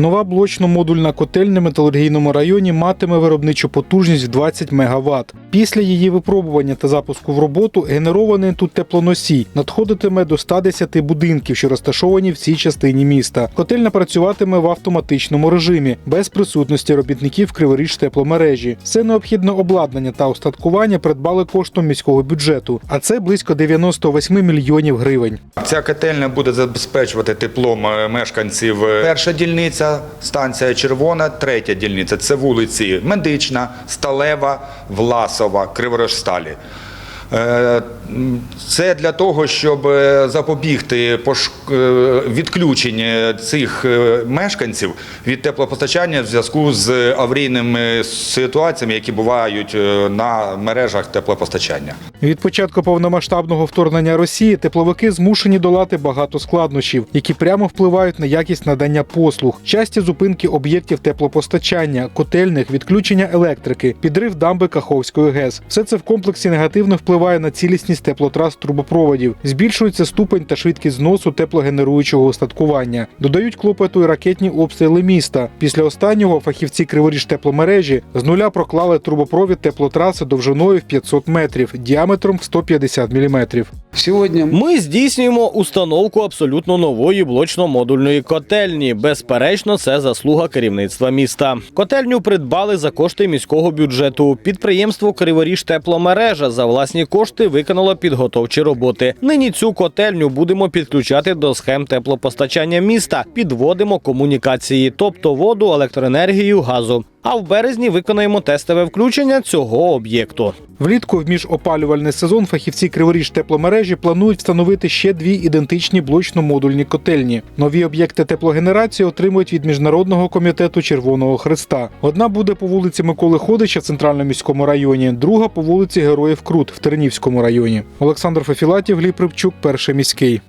Нова блочно-модульна котельня в металургійному районі матиме виробничу потужність в 20 МВт. Після її випробування та запуску в роботу генерований тут теплоносій надходитиме до 110 будинків, що розташовані в цій частині міста. Котельня працюватиме в автоматичному режимі без присутності робітників Криворіж тепломережі. Все необхідне обладнання та устаткування придбали коштом міського бюджету, а це близько 98 мільйонів гривень. Ця котельня буде забезпечувати теплом е, мешканців. е, Перша дільниця, станція Червона, третя дільниця це вулиці Медична, Сталева, Власова, Криворожсталі. Е, Це для того, щоб е, запобігти е, відключенню цих мешканців від теплопостачання в зв'язку з аварійними ситуаціями, які бувають на мережах теплопостачання. Від початку повномасштабного вторгнення Росії тепловики змушені долати багато складнощів, які прямо впливають на якість надання послуг, часті зупинки об'єктів теплопостачання, котельних, відключення електрики, підрив дамби Каховської ГЕС. Все це в комплексі негативно впливає на цілісність теплотрас трубопроводів, збільшується ступень та швидкість зносу теплогенеруючого устаткування. Додають клопоту і ракетні обстріли міста. Після останнього фахівці Криворіж тепломережі з нуля проклали трубопровід теплотраси довжиною в 500 метрів, діаметром в 150 міліметрів. Сегодня Ми здійснюємо установку абсолютно нової блочно-модульної котельні. Безперечно, це заслуга керівництва міста. Котельню придбали за кошти міського бюджету. Підприємство Криворіж тепломережа за власні кошти виконало підготовчі роботи. Нині цю котельню будемо підключати до схем теплопостачання міста. Підводимо комунікації, тобто воду, електроенергію, газу. А в березні виконаємо тестове включення цього об'єкту. Влітку в міжопалювальний сезон фахівці Криворіж тепломережі планують встановити ще дві ідентичні блочно-модульні котельні. Нові об'єкти теплогенерації отримують від міжнародного комітету Червоного Христа. Одна буде по вулиці Миколи Ходича в центральному міському районі, друга по вулиці Героїв Крут в Тернівському районі. Олександр Фефілатів, Гліб Рибчук, перший міський.